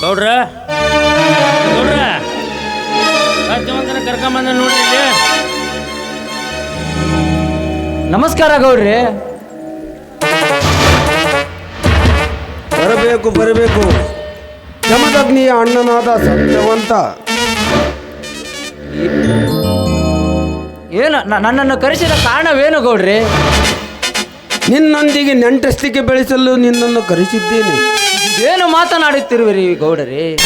ಗೌಡ್ರ? ಗೌಡ್ರ? ಸತ್ಯವಂತನ ಕರ್ಕೊಂಬಂದ ನೋಡ್ರಿ ಇಲ್ಲಿ. ನಮಸ್ಕಾರ ಗೌಡ್ರಿ. ಬರಬೇಕು ಬರಬೇಕು. ಜಮದಗ್ನಿಯ ಅಣ್ಣನಾದ ಸತ್ಯವಂತ. ಏನು ನ- ನನ್ನನ್ನು ಕರೆಸಿದ ಕಾರಣವೇನು ಗೌಡ್ರಿ? ನಿನ್ನೊಂದಿಗೆ ನೆಂಟಸ್ತಿಕೆ ಬೆಳೆಸಲು ನಿನ್ನನ್ನು ಕರೆಸಿದ್ದೇನೆ. ಏನು ಮಾತನಾಡುತ್ತಿರುವಿರಿ ಗೌಡರಿ?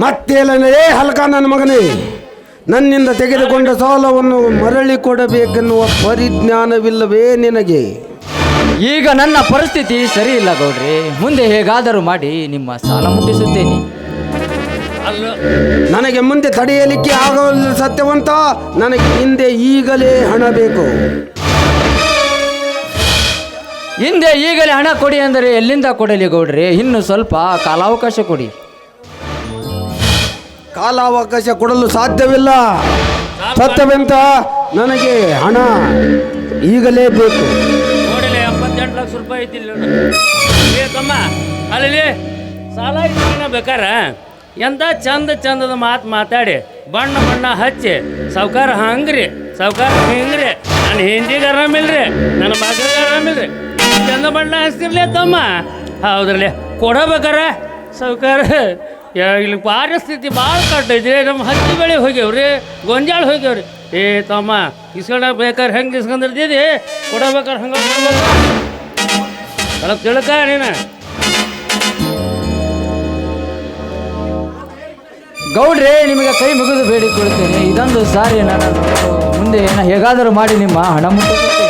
ಮತ್ತೇಲನೇ ಹಲ್ಕ ನನ್ನ ಮಗನೇ ನನ್ನಿಂದ ತೆಗೆದುಕೊಂಡ ಸಾಲವನ್ನು ಮರಳಿ ಕೊಡಬೇಕೆನ್ನುವ ಪರಿಜ್ಞಾನವಿಲ್ಲವೇ ನಿನಗೆ? ಈಗ ನನ್ನ ಪರಿಸ್ಥಿತಿ ಸರಿ ಇಲ್ಲ ಗೌಡ್ರಿ. ಮುಂದೆ ಹೇಗಾದರೂ ಮಾಡಿ ನಿಮ್ಮ ಸಾಲ ಮುಟ್ಟಿಸುತ್ತೇನೆ. ಅಲ್ಲ. ನನಗೆ ಮುಂದೆ ತಡೆಯಲಿಕ್ಕೆ ಆಗಲ್ಲ ಸತ್ಯವಂತ ನನಗೆ ಹಿಂದೆ ಈಗಲೇ ಹಣ ಬೇಕು ಹಿಂದೆ ಈಗಲೇ ಹಣ ಕೊಡಿ ಅಂದರೆ ಎಲ್ಲಿಂದ ಕೊಡಲಿ ಗೌಡ್ರಿ? ಇನ್ನು ಸ್ವಲ್ಪ ಕಾಲಾವಕಾಶ ಕೊಡಿ. ಕಾಲಾವಕಾಶ ಕೊಡಲು ಸಾಧ್ಯವಿಲ್ಲ. ಸತ್ಯವೆಂತ ನನಗೆ ಹಣ ಈಗಲೇ ಬೇಕು. ನೋಡಿಲ್ಲ ಎಪ್ಪತ್ತೆಂಟು ಲಕ್ಷ ರೂಪಾಯಿ ಐತಿ ಇಲ್ಲಿ ನೋಡು. ಏ ತಮ್ಮ ಅಲ್ಲಿ ಸಾಲ ಬೇಕಾರ? ಎಂತ ಚಂದ ಚಂದದ ಮಾತು ಮಾತಾಡಿ ಬಣ್ಣ ಬಣ್ಣ ಹಚ್ಚಿ ಸಾವ್ಕಾರ ಹಂಗ್ರಿ ಸಾವ್ಕಾರ ಹಿಂಗ್ರಿ ನನ್ನ ಹಿಂದಿಗೆ ಆರಾಮಿಲ್ರಿ ನನ್ನ ಮಗಳಿಗೆ ಆರಾಮಿಲ್ರಿ. ಚಂದ ಬಣ್ಣ ಹಸ್ತಿರ್ಲೇ ತಮ್ಮ. ಹೌದ್ರಲ್ಲೇ. ಕೊಡಬೇಕಾರ? ಸಾವ್ಕಾರ? ಇಲ್ಲಿ ಪರಿಸ್ಥಿತಿ ಭಾಳ ಕಟ್ಟೈತಿ. ನಮ್ಮ ಹತ್ತಿ ಬೆಳೆ ಹೋಗ್ಯವ್ರಿ. ಗೊಂಜಾಳ ಹೋಗ್ಯವ್ರಿ. ಏ, ತಮ್ಮ, ಇಸ್ಕೊಂಡ ಬೇಕಾದ್ರೆ ಹೆಂಗೆ ಇಸ್ಕೊಂಡಿರ್ತೀರಿ ಕೊಡಬೇಕಾರೆ ಹಂಗೆ ಕಳಕ್ ತಿಳ್ಕ ನೀನು. ಗೌಡ್ರಿ, ನಿಮಗೆ ಕೈ ಮುಗಿದು ಬೇಡಿಕೊಳ್ತೇನೆ ಇದೊಂದು ಸಾರಿ ನಾನು ಮುಂದೆ ಏನ ಹೇಗಾದರೂ ಮಾಡಿ ನಿಮ್ಮ ಹಣ ಮುಟ್ಟಿಸುತ್ತೇನೆ.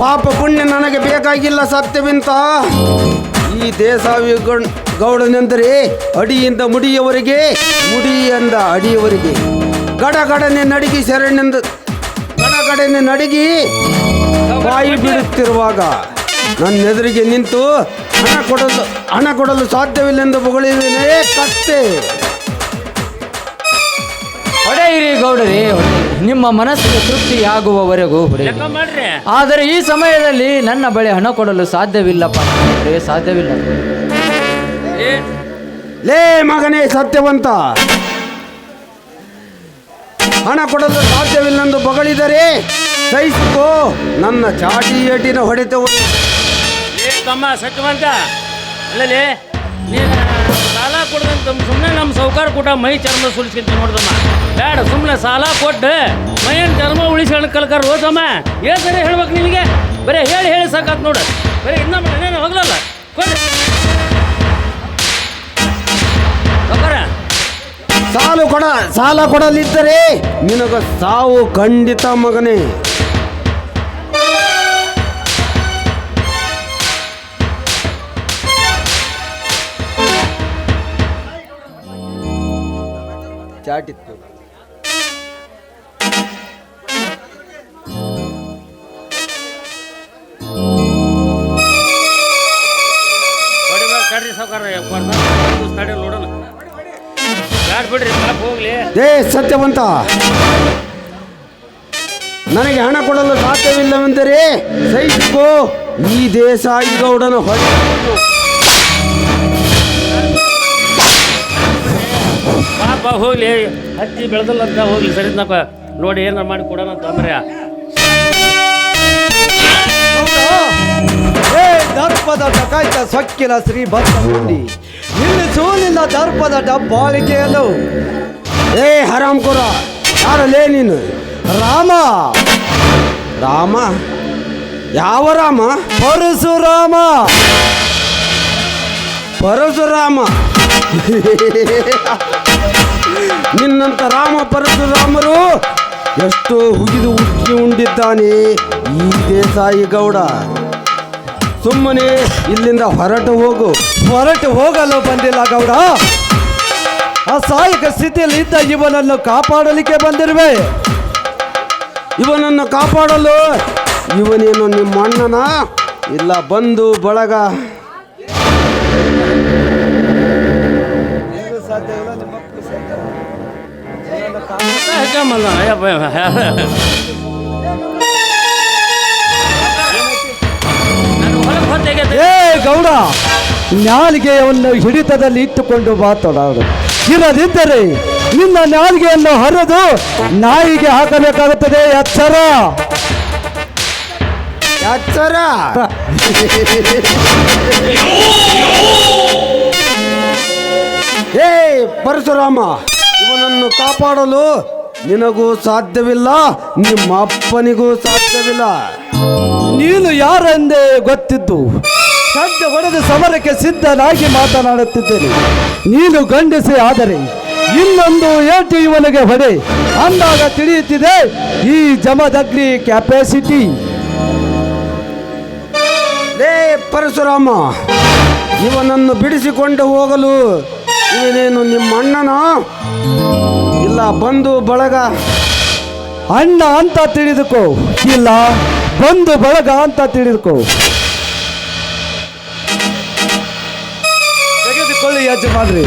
ಪಾಪ ಪುಣ್ಯ ನನಗೆ ಬೇಕಾಗಿಲ್ಲ ಸತ್ಯವಿಂತ. ಈ ದೇಸಾವಿ ಗೌಡ್- ಗೌಡನೆಂದರೆ ಅಡಿಯಿಂದ ಮುಡಿಯವರಿಗೆ, ಮುಡಿಯಿಂದ ಅಡಿಯವರಿಗೆ. ಗಡಗಡನೆ ನಡಿಗಿ ಶರಣೆಂದು ಗಡಗಡನೆ ನಡಿಗಿ ಬಾಯಿ ಬಿಡುತ್ತಿರುವಾಗ ನನ್ನ ಎದುರಿಗೆ ನಿಂತು ಹಣ ಕೊಡಲು ಹಣ ಕೊಡಲು ಸಾಧ್ಯವಿಲ್ಲೆಂದು ಬೊಗಳಿದ್ದೇನೆ ಕತ್ತೆ. ಹೊಡೆಯಿರಿ ಗೌಡರಿ. ನಿಮ್ಮ ಮನಸ್ಸಿಗೆ ತೃಪ್ತಿಯಾಗುವವರೆಗೂ ಹೊಡೆಯಿರಿ ಆದರೆ ಈ ಸಮಯದಲ್ಲಿ ನನ್ನ ಬಳಿ ಹಣ ಕೊಡಲು ಸಾಧ್ಯವಿಲ್ಲಪ್ಪ. ಸಾಧ್ಯವಿಲ್ಲ. ಏ. ಲೇ ಮಗನೇ ಸತ್ಯವಂತ. ಹಣ ಕೊಡಲು ಸಾಧ್ಯವಿಲ್ಲೆಂದು ಬಗಳಿದರೆ ಸಹಿಸಿಕೋ. ನನ್ನ ಚಾಟಿ ಏಟಿನ ಹೊಡೆತವು ತಮ್ಮ ಸತ್ಯವಂತ. ಅಲ್ಲಲೇ ನೀನು ಸಾಲ ಕೊಡ್ದಂತ ಸುಮ್ಮನೆ ನಮ್ಮ ಸೌಕಾರ ಕೂಟ ಮೈ ಚರ್ಮ ಸುಲಿಸ್ಕೊಂತ ನೋಡ್ದಮ್ಮ ಬೇಡ ಸುಮ್ಮನೆ ಸಾಲ ಕೊಟ್ಟು ಮೈಯನ್ ಚರ್ಮ ಉಳಿಸ್ಕೊಂಡು ಕಲ್ಕರ್ ಹೋದಮ್ಮ ಏನು ಸರಿ ಹೇಳ್ಬೇಕು ನಿನಗೆ? ಬರೀ ಹೇಳಿ ಹೇಳಿ ಸಾಕಾತ್ ನೋಡು. ಬರೀ ಇನ್ನೊಮ್ಮೆ ಏನೇನು ಹೋಗ್ಲಲ್ಲ. ಕೊಡ್ರಿ. ಸಾಲು ಕೊಡ, ಸಾಲ ಕೊಡಲಿದ್ದರೆ ನಿನಗ ಸಾವು ಖಂಡಿತ ಮಗನೇ. ಚಾಟಿತ್ತು. ಏ ಸತ್ಯವಂತ! ನನಗೆ ಹಣ ಕೊಡಲು ಸಾಧ್ಯವಿಲ್ಲವೆಂದರೆ ಸಹಿಸಿಕೋ. ಈ ದೇಶ ಗೌಡನ ಹೊಡೆ ಪಾಪ ಹೋಗ್ಲಿ. ಹತ್ತಿ ಬೆಳೆದಲ್ಲ ಅಂತ ಹೋಗ್ಲಿ. ಸರಿದ್ನಪ್ಪ ನೋಡಿ ಏನಾರ ಮಾಡಿ ಕೊಡೋಣ ಅಂತ ಅಂದ್ರೆ ದರ್ಪದ ಡಕಾಯ್ತ ಸೊಕ್ಕಿನ ಶ್ರೀ ಭಕ್ತಿ ನಿಲ್ಲಿಸು ನಿನ್ನ ದರ್ಪದ ಡಬ್ಬಾಳಿಕೆಯನ್ನು. ಏ, ಹರಾಮ್ ಕುರ, ಯಾರಲ್ಲೇ ನೀನು? ರಾಮ. ರಾಮ? ಯಾವ ರಾಮ? ಪರಶುರಾಮ. ಪರಶುರಾಮ. ನಿನ್ನಂತ ರಾಮ ಪರಶುರಾಮರು ಎಷ್ಟೋ ಹುಗಿದು ಉಕ್ಕಿ ಉಂಡಿದ್ದಾನೆ ಈ ದೇಸಾಯಿ ಗೌಡ. ಸುಮ್ಮನೆ ಇಲ್ಲಿಂದ ಹೊರಟು ಹೋಗು. ಹೊರಟು ಹೋಗಲು ಬಂದಿಲ್ಲ ಗೌಡ. ಅಸಹಾಯಕ ಸ್ಥಿತಿಯಲ್ಲಿ ಇದ್ದ ಇವನನ್ನು ಕಾಪಾಡಲಿಕ್ಕೆ ಬಂದಿರುವೆ. ಇವನನ್ನು ಕಾಪಾಡಲು ಇವನೇನು ನಿಮ್ಮ ಅಣ್ಣನ? ಇಲ್ಲ ಬಂದು ಬಳಗ. ಅಯ್ಯಪ್ಪ ನಾನು ಗೌಡ ನಾಲಿಗೆಯನ್ನು ಹಿಡಿತದಲ್ಲಿ ಇಟ್ಟುಕೊಂಡು ಮಾತನಾಡು. ಇರದಿದ್ದರೆ ನಿನ್ನ ನಾಲಿಗೆಯನ್ನು ಹರಿದು ನಾಯಿಗೆ ಹಾಕಬೇಕಾಗುತ್ತದೆ ಎಚ್ಚರ? ಎಚ್ಚರ? ಏ ಪರಶುರಾಮ ಇವನನ್ನು ಕಾಪಾಡಲು ನಿನಗೂ ಸಾಧ್ಯವಿಲ್ಲ ನಿಮ್ಮ ಅಪ್ಪನಿಗೂ ಸಾಧ್ಯವಿಲ್ಲ. ನೀನು ಯಾರೆಂದೇ ಗೊತ್ತಿದ್ದು ಸಡ್ಡ ಹೊಡೆದು ಸಮರಕ್ಕೆ ಸಿದ್ಧನಾಗಿ ಮಾತನಾಡುತ್ತಿದ್ದೇನೆ. ನೀನು ಗಂಡಿಸಿ ಆದರೆ, ಇನ್ನೊಂದು ಏಟು ಇವನಿಗೆ ಹೊಡೆ. ಅಂದಾಗ ತಿಳಿಯುತ್ತಿದೆ, ಈ ಜಮದಗ್ನಿ ಕ್ಯಾಪಾಸಿಟಿ ಲೇ ಪರಶುರಾಮ, ಇವನನ್ನು ಬಿಡಿಸಿಕೊಂಡು ಹೋಗಲು ಇವನೇನು ನಿಮ್ಮ ಅಣ್ಣನ? ಇಲ್ಲ ಬಂದು ಬಳಗ. ಅಣ್ಣ ಅಂತ ತಿಳಿದುಕೋ. ಇಲ್ಲ ಬಂದು ಬಳಗ ಅಂತ ತಿಳಿದುಕೋ. ತೆಗೆದುಕೊಳ್ಳಿ ಮಾಡ್ರಿ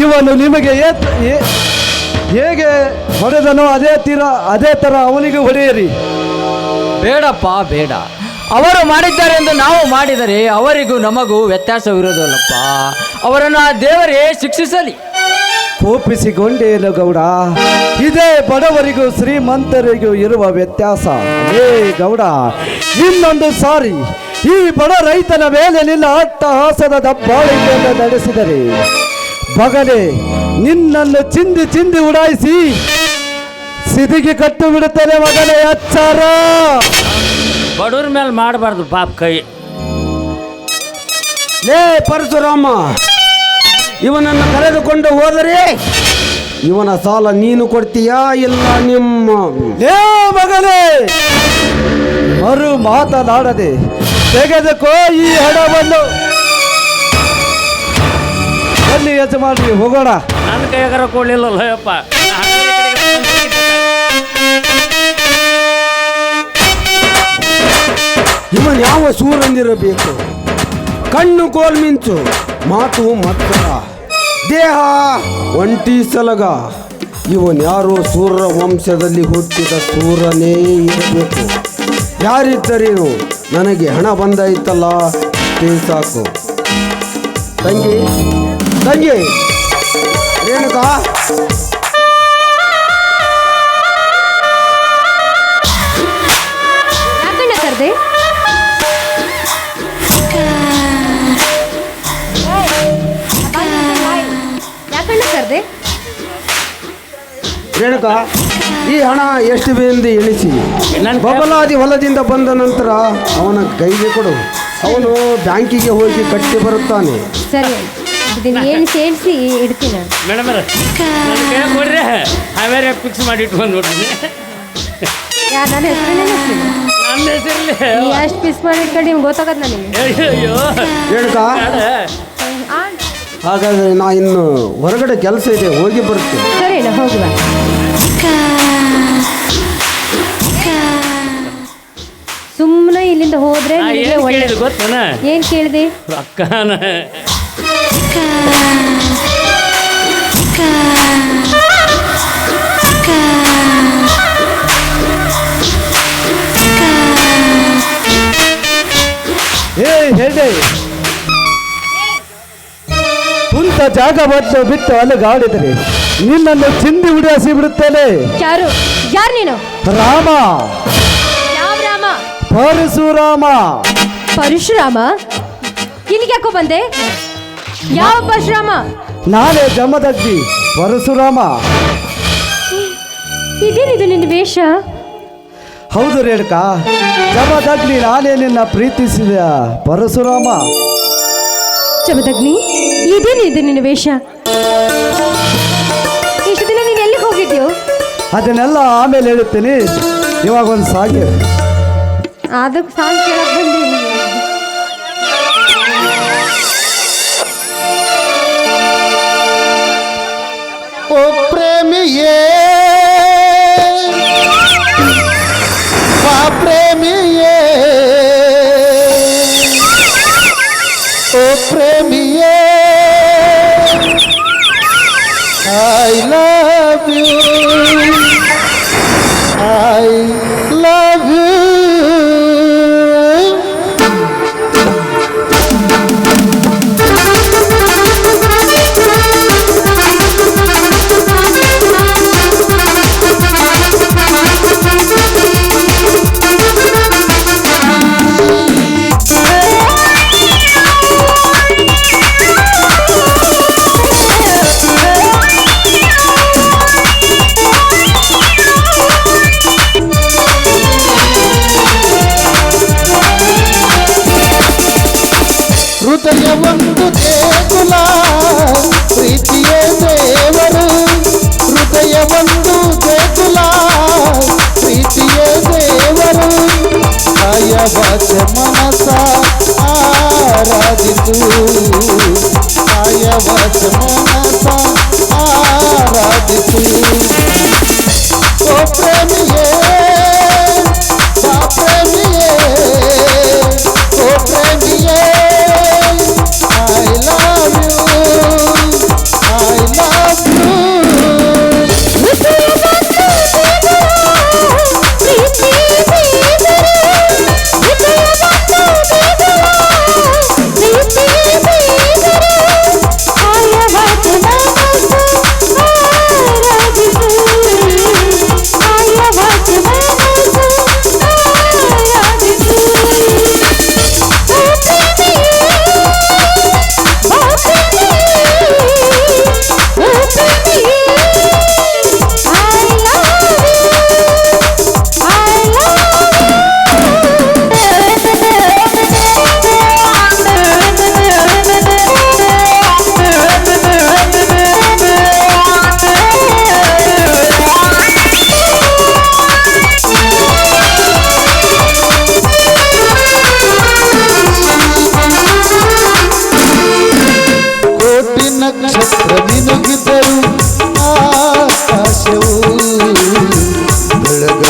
ಇವನು ನಿಮಗೆ ಏ- ಹೇಗೆ ಹೊಡೆದನೋ ಅದೇ ತೀರ ಅದೇ ತರ ಅವನಿಗೆ ಹೊಡೆಯಿರಿ. ಬೇಡಪ್ಪ ಬೇಡ. ಅವರು ಮಾಡಿದ್ದಾರೆ ಎಂದು ನಾವು ಮಾಡಿದರೆ ಅವರಿಗೂ ನಮಗೂ ವ್ಯತ್ಯಾಸವಿರೋದಲ್ಲಪ್ಪ ಅವರನ್ನು ಆ ದೇವರೇ ಶಿಕ್ಷಿಸಲಿ. ಕೋಪಿಸಿಕೊಂಡೇನು ಗೌಡ. ಇದೇ ಬಡವರಿಗೂ ಶ್ರೀಮಂತರಿಗೂ ಇರುವ ವ್ಯತ್ಯಾಸ. ಏ ಗೌಡ, ಇನ್ನೊಂದು ಸಾರಿ ಈ ಬಡ ರೈತನ ಮೇಲೆ ನಿನ್ನ ಅಟ್ಟಹಾಸದ ದಬ್ಬಾಳಿಕೆಯನ್ನು ನಡೆಸಿದರೆ. ಬಗಲೆ, ನಿನ್ನನ್ನು ಚಿಂದಿ ಚಿಂದಿ ಉಡಾಯಿಸಿ. ಸಿದಿಗೆ ಕಟ್ಟು ಬಿಡುತ್ತೇನೆ ಮಗನೇ ಎಚ್ಚರ ಬಡವ್ರ ಮೇಲೆ ಮಾಡಬಾರ್ದು ಪಾಪ ಕೈ. ಲೇ ಪರಶುರಾಮ ಇವನನ್ನು ಕರೆದುಕೊಂಡು ಹೋದರೆ ಇವನ ಸಾಲ ನೀನು ಕೊಡ್ತೀಯಾ ಇಲ್ಲ ನಿಮ್ಮ ಲೇ ಮಗನೇ ಮರು ಮಾತನಾಡದೆ ತೆಗೆದುಕೋ ಈ ಹಣವನ್ನು. ಬನ್ನಿ ಯಜಮಾನ್ರಿ ಹೋಗೋಣ. ನನ್ನ ಕೈಗಾರ ಕೊಡ್ಲಿಲ್ಲಲ್ಲ ಯಪ್ಪ ಇವನ್ ಯಾವ ಸೂರಂದಿರಬೇಕು ಕಣ್ಣು ಕೋಲ್ ಮಿಂಚು, ಮಾತು ಮತ್ತರ ದೇಹ ಒಂಟಿ ಸಲಗ, ಇವನ್ ಯಾರು ಸೂರ್ಯ ವಂಶದಲ್ಲಿ ಹುಟ್ಟಿದ ಸೂರನೇ ಇರಬೇಕು. ಯಾರಿದ್ದರೇನು? ನನಗೆ ಹಣ ಬಂದಾಯ್ತಲ್ಲ ಸಾಕು. ತಂಗಿ ತಂಗಿ! ರೇಣುಕಾ! ಕರ್ದೆ? ರೇಣುಕಾ ಈ ಹಣ ಎಷ್ಟು ಎಂದು ಎಣಿಸಿ? ಬಬಲಾದಿ ಹೊಲದಿಂದ ಬಂದ ನಂತರ ಅವನ ಕೈಗೆ ಕೊಡು. ಅವನು ಬ್ಯಾಂಕಿಗೆ ಹೋಗಿ ಕಟ್ಟಿ ಬರುತ್ತಾನೆ. ಸರಿ ಇದನ್ನ ಏನು ಸೇರಿಸಿ ಇಡ್ತೀನಿ ಮೇಡಮ್ ನನ್ನ ಕೈ ಕೊಡ್ರಿ ಆಮೇಲೆ ಫಿಕ್ಸ್ ಮಾಡಿ ಇಟ್ಕೊಂಡ್ಬಿಡ್ತೀನಿ ಯಾ ನನ್ನ ಹೆಸರು ನನ್ನ ಹೆಸರಲ್ಲಿ ಎಷ್ಟು ಪಿಸ್ ಮಾಡಿ ಇಟ್ಕೊಂಡು ನಿಮ್ಗೆ ಗೊತ್ತಾಗತ್ತೆ ನನಗೆ. ಅಯ್ಯೋ ರೇಣುಕಾ ಹಾಗಾದ್ರೆ ನಾ ಇನ್ನು ಹೊರಗಡೆ ಕೆಲಸ ಇದೆ ಹೋಗಿ ಬರ್ತೀನಿ. ಸರಿ ಅಣ್ಣ ಹೋಗುವ ಸುಮ್ಮನೆ ಇಲ್ಲಿಂದ ಹೋದ್ರೆ ನಿನಗೆ ಏನು ಒಳ್ಳೆ ಕೇಳಿದ್ ಗೊತ್ತನ? ಏನ್ ಕೇಳಿದೆ? ರೊಕ್ಕನ ಜಾಗವನ್ನು ಬಿಟ್ಟು ಅಲುಗಾಡಿದರೆ ನಿನ್ನನ್ನು ಚಿಂದಿ ಉಡಿಯಾಸಿ ಬಿಡುತ್ತೇನೆ. ಯಾರು? ಯಾರು ನೀನು? ರಾಮ. ಯಾವ ರಾಮ? ಪರಶುರಾಮ. ಪರಶುರಾಮ? ಇಲ್ಲಿಗೆ ಯಾಕೋ ಬಂದೆ? ಯಾವ ಪರಶುರಾಮ? ನಾನೇ ಜಮದಗ್ನಿ ಪರಶುರಾಮ. ಇದೇನಿದು ನಿನ್ನ ವೇಷ? ಹೌದು ರೇಡ್ಕ ಜಮದಗ್ನಿ ನಾನೇ ನಿನ್ನ ಪ್ರೀತಿಸಿದ ಪರಶುರಾಮ. ಚಮದಗ್ನಿ ಇದೇನಿದು ನಿನ್ನ ವೇಷ? ಇಷ್ಟು ದಿನ ನೀನು ಎಲ್ಲಿಗೆ ಹೋಗಿದ್ಯೋ? ಅದನ್ನೆಲ್ಲ ಆಮೇಲೆ ಹೇಳುತ್ತೇನೆ. ಇವಾಗ ಒಂದು ಸಾಗಿ. ಅದಕ್ಕೆ ಸಾಂಗ್ ಕೇಳಕ್ ಬಂದೀನಿ ಓ ಪ್ರೇಮಿಯೇ ಬಾ ಪ್ರೇಮಿಯೇ. আই লাভ ইউ దయవందు చేతులా ప్రీతియే దేవరు దయవచ మనస ఆరాధితు దయవచ మన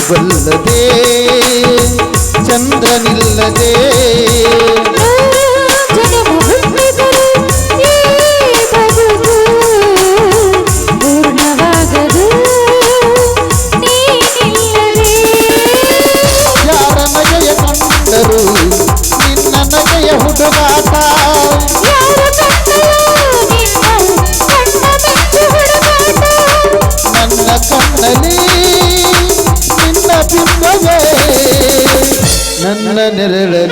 ಬೆಳಗಬಲ್ಲದೆ ಚಂದ್ರನಿಲ್ಲದೆ ಯಾರ ನಗೆಯ ಕಂಡರು ನಿನ್ನ ನಗೆಯ ಹುಡುಗಾಟ ನನ್ನ ಕಣ್ಣಲ್ಲಿ ನಿನ್ನ ಬಿಂಬವೇ ನನ್ನ ನೆರಳಲ್ಲಿ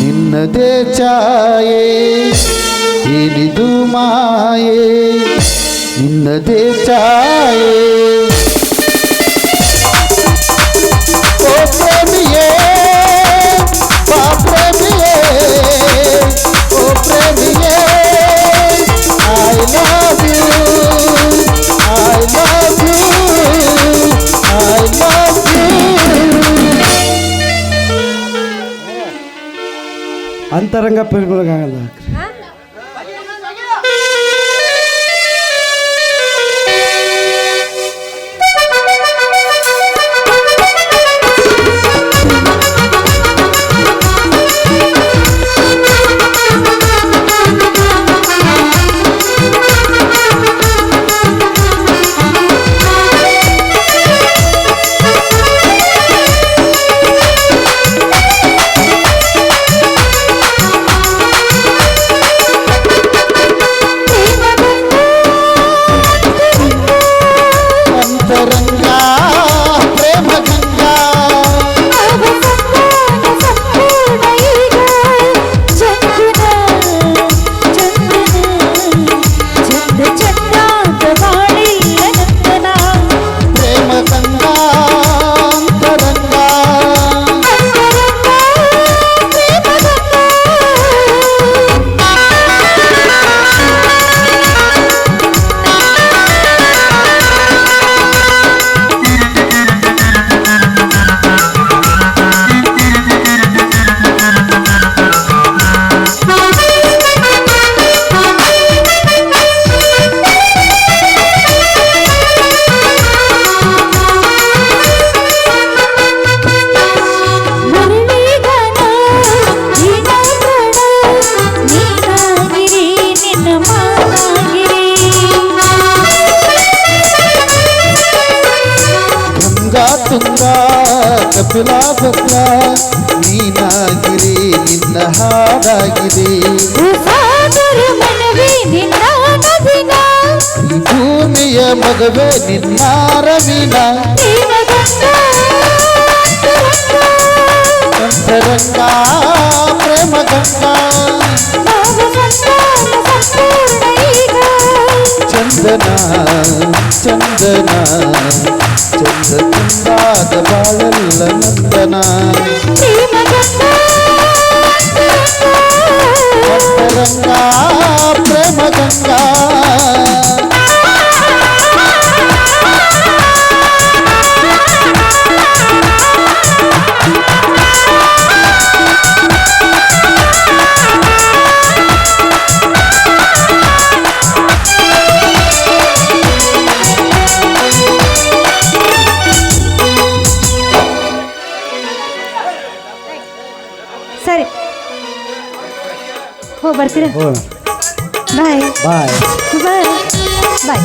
ನಿನ್ನದೇ ಛಾಯೆ ಏನಿದು ಮಾಯೆ ನಿನ್ನದೇ ಛಾಯೆ ಓ ಪ್ರೇಮಿಯೇ ಬಾ ಪ್ರೇಮಿಯೇ ಓ ಪ್ರೇಮಿಯೇ I love you I love ಅಂತರಂಗ ಪ್ರೇಮಿಗಳಿಗಾಗಲ್ಲ ಮಗುವೆ ನಿನ್ನಾರವಿನ ಅಂತರಂಗ ಪ್ರೇಮ ಗಂಗಾ ಚಂದನ ಚಂದನ ಚಂದ ಚಂದಾದ ಬಾಳೆಲ್ಲ ನಂದನ ಅಂತರಂಗ ಪ್ರೇಮ ಗಂಗಾ ಬರ್ತೀರಾ ಬಾಯ್ ಬಾಯ್ ಬಾಯ್ ಬಾಯ್